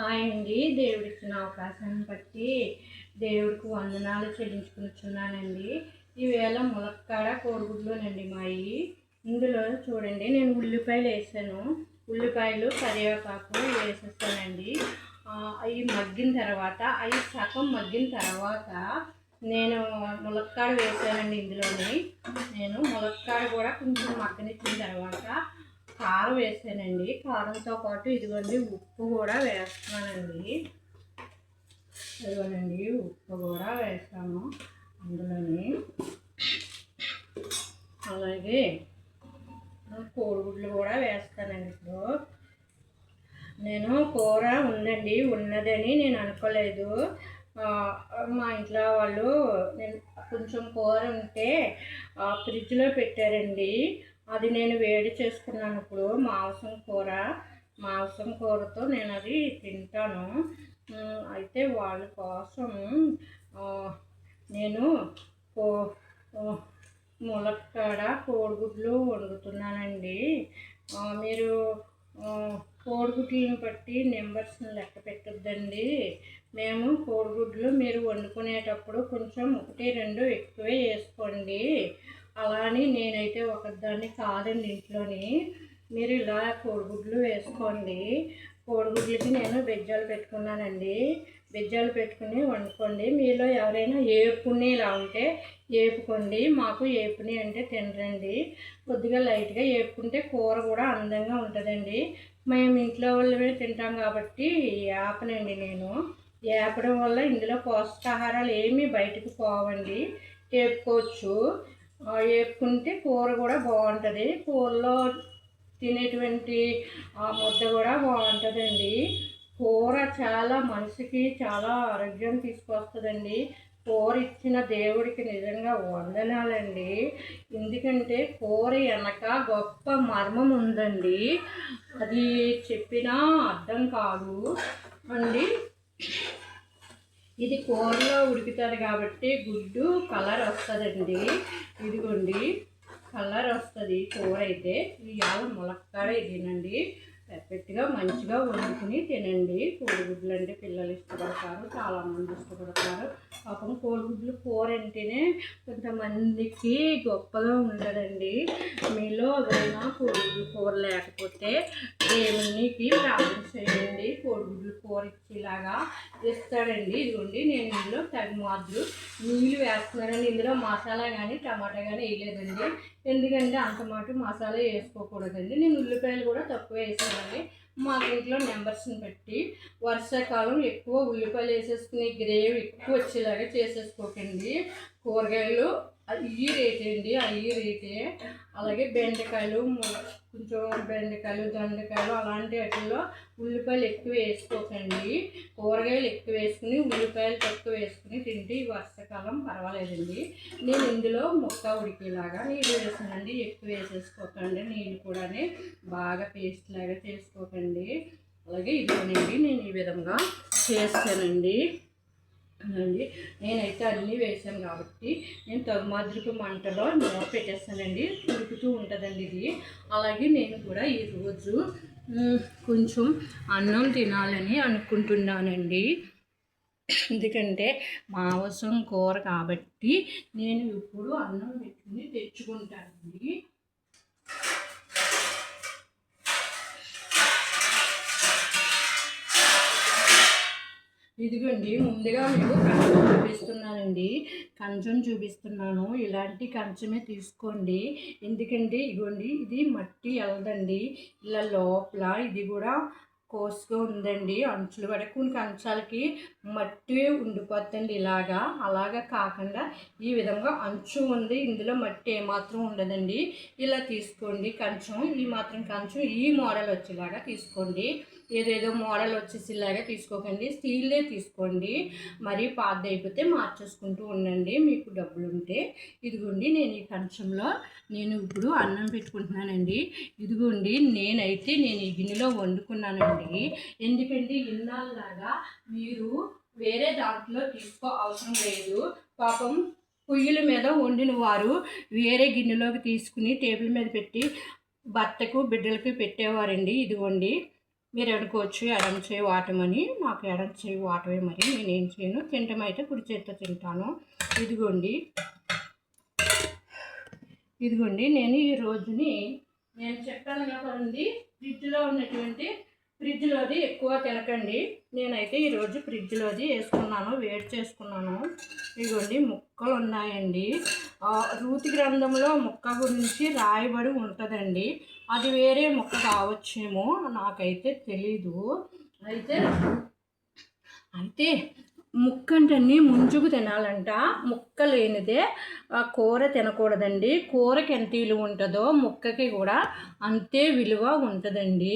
Hi అండి. దేవుడిచ్చిన అవకాశాన్ని బట్టి దేవుడికి వందనాలు చెల్లించుకునిచున్నానండి. ఈవేళ ములక్కాడ కోడిగుడ్లోనండి మాయి. ఇందులో చూడండి నేను ఉల్లిపాయలు వేసాను. ఉల్లిపాయలు కరివేపాకు వేసేస్తానండి. అవి మగ్గిన తర్వాత అవి సగం మగ్గిన తర్వాత నేను ములక్కాడ వేసానండి ఇందులోని. నేను ములక్కాడ కూడా కొంచెం మగ్గనిచ్చిన తర్వాత కారం వేసానండి. కారంతో పాటు ఇదిగోండి ఉప్పు కూడా వేస్తున్నానండి. ఇదిగోనండి ఉప్పు కూడా వేస్తాము అందులోని. అలాగే కోడిగుడ్లు కూడా వేస్తానండి ఇప్పుడు. నేను కూర ఉందండి ఉన్నదని నేను అనుకోలేదు. మా ఇంట్లో వాళ్ళు నేను కొంచెం కూర ఉంటే ఆ, ఫ్రిడ్జ్లో పెట్టారండి. అది నేను వేడి చేసుకున్నాను ఇప్పుడు మాంసం కూర మాంసం కూరతో నేను అది తింటాను. అయితే వాళ్ళ కోసం నేను కో ములక్కాడ కోడిగుడ్లు వండుతున్నానండి. మీరు కోడిగుడ్లను బట్టి నెంబర్స్ని లెక్క పెట్టద్దండి. మేము కోడిగుడ్లు మీరు వండుకునేటప్పుడు కొంచెం ఒకటి రెండు ఎక్కువే వేసుకోండి. అలా అని నేనైతే ఒకదాన్ని కాదండి ఇంట్లోని. మీరు ఇలా కోడిగుడ్లు వేసుకోండి. కోడిగుడ్లకి నేను బెజ్జాలు పెట్టుకున్నానండి. బెజ్జాలు పెట్టుకుని వండుకోండి. మీలో ఎవరైనా ఏపుని ఇలా ఉంటే ఏపుకోండి. మాకు ఏపుని అంటే తినరండి. కొద్దిగా లైట్గా ఏపుకుంటే కూర కూడా అందంగా ఉంటుందండి. మేము ఇంట్లో వాళ్ళమే తింటాం కాబట్టి ఏపనండి నేను. ఏపడం వల్ల ఇందులో పోషకాహారాలు ఏమీ బయటకు పోవండి. ఏపుకోవచ్చు. వేపుకుంటే కూర కూడా బాగుంటుంది. కూరలో తినేటువంటి ఆ ముద్ద కూడా బాగుంటుందండి. కూర చాలా మనిషికి చాలా ఆరోగ్యం తీసుకొస్తుందండి. కూర ఇచ్చిన దేవుడికి నిజంగా వందనాలండి. ఎందుకంటే కూర వెనక గొప్ప మర్మం ఉందండి. అది చెప్పినా అర్థం కాదు. అండి. ఇది కూరలో ఉడుకుతుంది కాబట్టి గుడ్డు కలర్ వస్తుందండి. ఇదిగోండి కలర్ వస్తుంది కూర అయితే. ఇవాళ ములక్కాడ తినండి పెర్ఫెక్ట్గా మంచిగా వండుకుని తినండి. కోడిగుడ్లు అంటే పిల్లలు ఇష్టపడతారు చాలామంది ఇష్టపడతారు. పాపం కోడిగుడ్లు కూర అంటేనే కొంతమందికి గొప్పగా ఉండదండి. మీలో ఏదైనా కోడిగుడ్లు కూర లేకపోతే దేవునికి ప్రార్థన చేయండి. కోడిగుడ్లు కూర ఇచ్చేలాగా ఇస్తాడండి ఇదిగోండి నేను ఇందులో తగి మాత్రం నీళ్ళు వేస్తున్నానండి. ఇందులో మసాలా కానీ టమాటా కానీ వేయలేదండి. ఎందుకంటే అంత మాట మసాలా వేసుకోకూడదండి. నేను ఉల్లిపాయలు కూడా తక్కువ వేసానండి. మా ఇంట్లో నెంబర్స్ని బట్టి వర్షాకాలం ఎక్కువ ఉల్లిపాయలు వేసేసుకుని గ్రేవీ ఎక్కువ వచ్చేలాగా చేసేసుకోకండి. కూరగాయలు అవి రేటే అండి అవి రేటే. అలాగే బెండకాయలు కొంచెం బెండకాయలు దొండకాయలు అలాంటి వాటిల్లో ఉల్లిపాయలు ఎక్కువ వేసుకోకండి. కూరగాయలు ఎక్కువ వేసుకుని ఉల్లిపాయలు తక్కువ వేసుకుని తింటే ఈ వర్షాకాలం పర్వాలేదండి. నేను ఇందులో ముక్క ఉడికేలాగా నీళ్ళు వేసానండి ఎక్కువ వేసేసుకోకండి. నీళ్ళు కూడా బాగా పేస్ట్ లాగా చేసుకోకండి. అలాగే ఇదిగోనండి నేను ఈ విధంగా చేస్తానండి. అండి. నేనైతే అన్నీ వేసాను కాబట్టి నేను తగుమాద్రిపు మంటలో మూత పెట్టేస్తానండి. ఉడుకుతూ ఉంటుందండి ఇది. అలాగే నేను కూడా ఈరోజు కొంచెం అన్నం తినాలని అనుకుంటున్నానండి. ఎందుకంటే మాంసం కూర కాబట్టి నేను ఇప్పుడు అన్నం పెట్టుకుని తెచ్చుకుంటానండి. ఇదిగోండి ముందుగా మీకు కంచం చూపిస్తున్నానండి. కంచం చూపిస్తున్నాను. ఇలాంటి కంచమే తీసుకోండి. ఎందుకంటే ఇదిగోండి ఇది మట్టి వెళ్ళదండి ఇలా లోపల ఇది కూడా కోసుగా ఉందండి. అంచులు కూడా కొన్ని కంచాలకి మట్టి ఉండిపోతుంది ఇలాగా. అలాగా కాకుండా ఈ విధంగా అంచు ఉంది. ఇందులో మట్టి ఏమాత్రం ఉండదండి. ఇలా తీసుకోండి. కంచం ఈ మాత్రం కంచం ఈ మోడల్ వచ్చేలాగా తీసుకోండి. ఏదేదో మోడల్ వచ్చేసేలాగా తీసుకోకండి. స్టీల్లే తీసుకోండి. మరి పాత అయిపోతే మార్చేసుకుంటూ ఉండండి. మీకు డబ్బులు ఉంటే ఇదిగోండి నేను ఈ కంచంలో నేను ఇప్పుడు అన్నం పెట్టుకుంటున్నానండి. ఇదిగోండి నేనైతే నేను ఈ గిన్నెలో వండుకున్నానండి. ఎందుకంటే ఇన్నాళ్ళలాగా మీరు వేరే దాంట్లో తీసుకో అవసరం లేదు. పాపం పొయ్యిల మీద వండిన వారు వేరే గిన్నెలోకి తీసుకుని టేబుల్ మీద పెట్టి భర్తకు బిడ్డలకు పెట్టేవారండి. ఇదిగోండి. మీరు అనుకోవచ్చు ఎడం చేయి వాటమని. నాకు ఎడం చేయి వాటమే మరి. నేనేం చేయను. తింటాం అయితే కుడి చేతితో తింటాను. ఇదిగోండి. ఇదిగోండి. నేను ఈ రోజుని నేను చెప్పాను కదండి ఫ్రిడ్జ్లో ఉన్నటువంటి ఫ్రిడ్జ్లోది ఎక్కువ తినకండి. నేనైతే ఈరోజు ఫ్రిడ్జ్లోది వేసుకున్నాను వేడి చేసుకున్నాను. ఇదిగోండి. ముక్కలు ఉన్నాయండి రూతి గ్రంథంలో ముక్క గురించి రాయబడి ఉంటుందండి. అది వేరే ముక్క కావచ్చేమో నాకైతే తెలీదు. అయితే అయితే ముక్క అంటే ముంజుకు తినాలంట. ముక్క లేనిదే ఆ కూర తినకూడదండి. కూరకి ఎంత విలువ ఉంటుందో ముక్కకి కూడా అంతే విలువ ఉంటుందండి.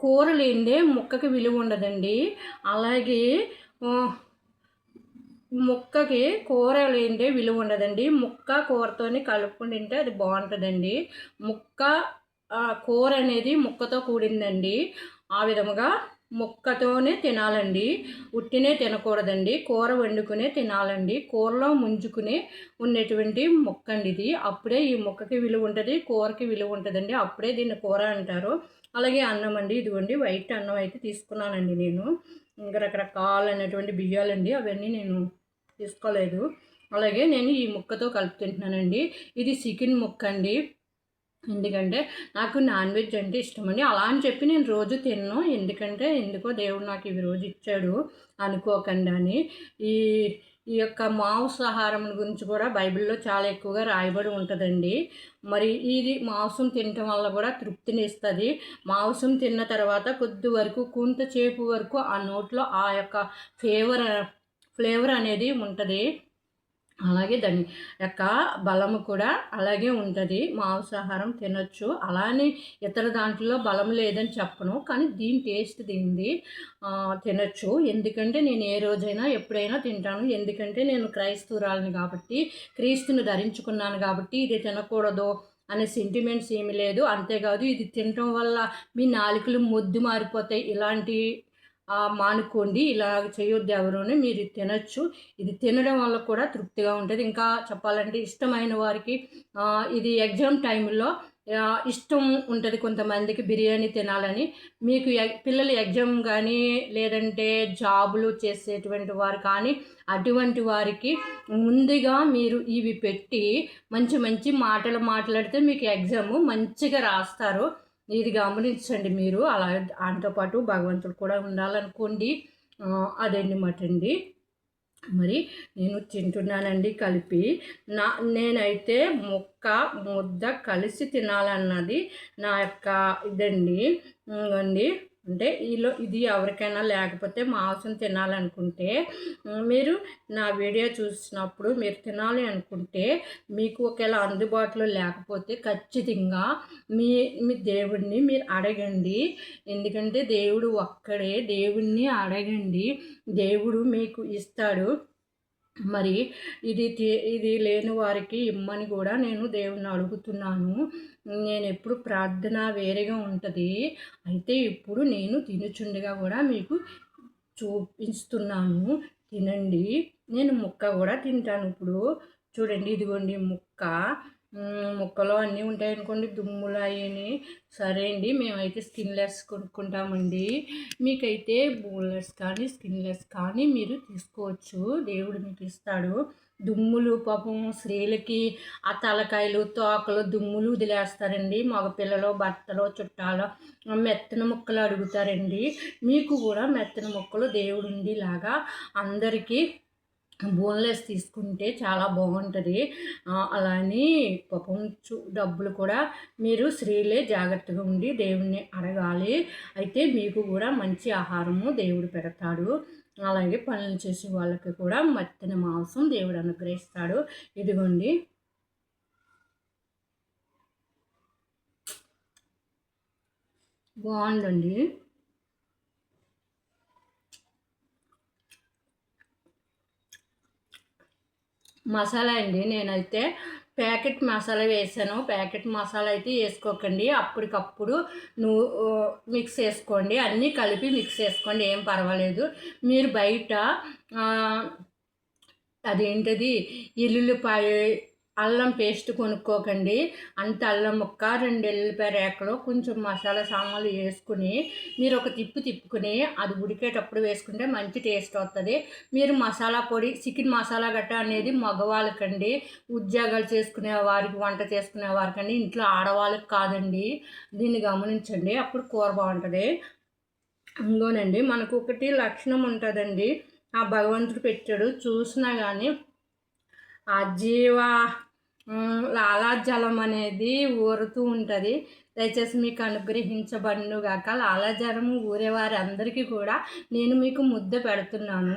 కూర లేనిదే ముక్కకి విలువ ఉండదండి. అలాగే ముక్కకి కూర లేనిదే విలువ ఉండదండి ముక్క కూరతోనే కలుపుకుని తింటే అది బాగుంటుందండి. ముక్క కూర అనేది ముక్కతో కూడిందండి. ఆ విధముగా ముక్కతోనే తినాలండి. ఉట్టినే తినకూడదండి. కూర వండుకునే తినాలండి. కూరలో ముంజుకునే ఉన్నటువంటి ముక్క అండి ఇది. అప్పుడే ఈ ముక్కకి విలువ ఉంటుంది కూరకి విలువ ఉంటుందండి అప్పుడే దీన్ని కూర అంటారు. అలాగే అన్నం అండి ఇదిగోండి. వైట్ అన్నం అయితే తీసుకున్నానండి నేను. ఇంకా రకరకాలైనటువంటి బియ్యాలండి. అవన్నీ నేను తీసుకోలేదు. అలాగే నేను ఈ ముక్కతో కలిపి తింటున్నానండి. ఇది చికెన్ ముక్క అండి ఎందుకంటే నాకు నాన్ వెజ్ అంటే ఇష్టమండి. అలా అని చెప్పి నేను రోజు తిన్ను. ఎందుకంటే ఎందుకో దేవుడు నాకు ఇవి రోజు ఇచ్చాడు అనుకోకుండా అని ఈ ఈ యొక్క మాంసాహారం గురించి కూడా బైబిల్లో చాలా ఎక్కువగా రాయబడి ఉంటుందండి. మరి ఇది మాంసం తినటం వల్ల కూడా తృప్తిని ఇస్తుంది. మాంసం తిన్న తర్వాత కొద్ది వరకు కొంతసేపు వరకు ఆ నోట్లో ఆ యొక్క ఫేవర్ ఫ్లేవర్ అనేది ఉంటుంది. అలాగే దాని యొక్క బలము కూడా అలాగే ఉంటుంది. మాంసాహారం తినొచ్చు. అలానే ఇతర దాంట్లో బలం లేదని చెప్పను. కానీ దీని టేస్ట్ దీనిది తినొచ్చు. ఎందుకంటే నేను ఏ రోజైనా ఎప్పుడైనా తింటాను. ఎందుకంటే నేను క్రైస్తవురాలని కాబట్టి క్రీస్తుని ధరించుకున్నాను కాబట్టి ఇది తినకూడదు అనే సెంటిమెంట్స్ ఏమి లేదు. అంతేకాదు ఇది తినటం వల్ల మీ నాలుకలు మొద్దు మారిపోతాయి. ఇలాంటి మానుకోండి ఇలా చేయొద్దు ఎవరుని మీరు తినచ్చు. ఇది తినడం వల్ల కూడా తృప్తిగా ఉంటుంది. ఇంకా చెప్పాలంటే ఇష్టమైన వారికి ఇది ఎగ్జామ్ టైంలో ఇష్టం ఉంటుంది కొంతమందికి బిర్యానీ తినాలని. మీకు ఎగ్- పిల్లలు ఎగ్జామ్ కానీ లేదంటే జాబులు చేసేటువంటి వారు కానీ అటువంటి వారికి ముందుగా మీరు ఇవి పెట్టి మంచి మంచి మాటలు మాట్లాడితే మీకు ఎగ్జామ్ మంచిగా రాస్తారు. ఇది గమనించండి మీరు. అలా దాంతోపాటు భగవంతుడు కూడా ఉండాలనుకోండి. అదండి అదన్నమాట అండి మరి నేను తింటున్నానండి కలిపి. నా నేనైతే ముక్క ముద్ద కలిసి తినాలన్నది నా యొక్క ఇదండి. అండి అంటే ఈలో ఇది ఎవరికైనా లేకపోతే మాంసం తినాలనుకుంటే మీరు నా వీడియో చూసినప్పుడు మీరు తినాలి అనుకుంటే మీకు ఒకవేళ అందుబాటులో లేకపోతే ఖచ్చితంగా మీ మీ దేవుడిని మీరు అడగండి. ఎందుకంటే దేవుడు ఒక్కడే దేవుణ్ణి అడగండి. దేవుడు మీకు ఇస్తాడు. మరి ఇది ఇది లేని వారికి ఇమ్మని కూడా నేను దేవుణ్ణి అడుగుతున్నాను. నేను ఎప్పుడు ప్రార్థన వేరేగా ఉంటుంది. అయితే ఇప్పుడు నేను తినుచుండగా కూడా మీకు చూపిస్తున్నాను. తినండి. నేను ముక్క కూడా తింటాను ఇప్పుడు. చూడండి ఇదిగోండి ముక్క. ముక్కలో అన్నీ ఉంటాయి అనుకోండి దుమ్ములు అయ్యని. సరే అండి మేమైతే స్కిన్లెస్ కొనుక్కుంటామండి. మీకైతే బోన్లెస్ కానీ స్కిన్లెస్ కానీ మీరు తీసుకోవచ్చు. దేవుడు మీకు ఇస్తాడు. దుమ్ములు పాపం స్త్రీలకి ఆ తలకాయలు తోకలు దుమ్ములు వదిలేస్తారండి. మగపిల్లలు భర్తలు చుట్టాలు మెత్తన ముక్కలు అడుగుతారండి. మీకు కూడా మెత్తన ముక్కలు దేవుడు ఉండేలాగా అందరికీ బోన్లెస్ తీసుకుంటే చాలా బాగుంటుంది. అలానే పాపం డబ్బులు కూడా మీరు స్త్రీలే జాగ్రత్తగా ఉండి దేవుణ్ణి అడగాలి. అయితే మీకు కూడా మంచి ఆహారము దేవుడు పెడతాడు. అలాగే పనులు చేసే వాళ్ళకి కూడా మత్తని మాంసం దేవుడు అనుగ్రహిస్తాడు. ఇదిగోండి. బాగుందండి. మసాలా అండి. నేనైతే ప్యాకెట్ మసాలా వేసాను. ప్యాకెట్ మసాలా అయితే వేసుకోకండి. అప్పటికప్పుడు నువ్వు మిక్స్ చేసుకోండి. అన్నీ కలిపి మిక్స్ చేసుకోండి. ఏం పర్వాలేదు. మీరు బయట అదేంటది? ఎల్లుల్లిపాయ అల్లం పేస్ట్ కొనుక్కోకండి. అంత అల్లం ముక్క రెండు ఎల్లిపాయ రేకలు కొంచెం మసాలా సామాన్లు వేసుకుని మీరు ఒక తిప్పు తిప్పుకుని అది ఉడికేటప్పుడు వేసుకుంటే మంచి టేస్ట్ వస్తుంది మీరు మసాలా పొడి చికెన్ మసాలా గట్ట అనేది మగవాళ్ళకండి. ఉద్యోగాలు చేసుకునే వారికి వంట చేసుకునే వారికండి. ఇంట్లో ఆడవాళ్ళకి కాదండి. దీన్ని గమనించండి. అప్పుడు కూర బాగుంటుంది. ఇంకోనండి మనకు ఒకటి లక్షణం ఉంటుందండి. ఆ భగవంతుడు పెట్టాడు. చూసినా కానీ ఆ జీవ లాలాజలం అనేది ఊరుతూ ఉంటుంది. దయచేసి మీకు అనుగ్రహించబడును గాక లాలాజలము ఊరే వారి అందరికీ కూడా నేను మీకు ముద్ద పెడుతున్నాను.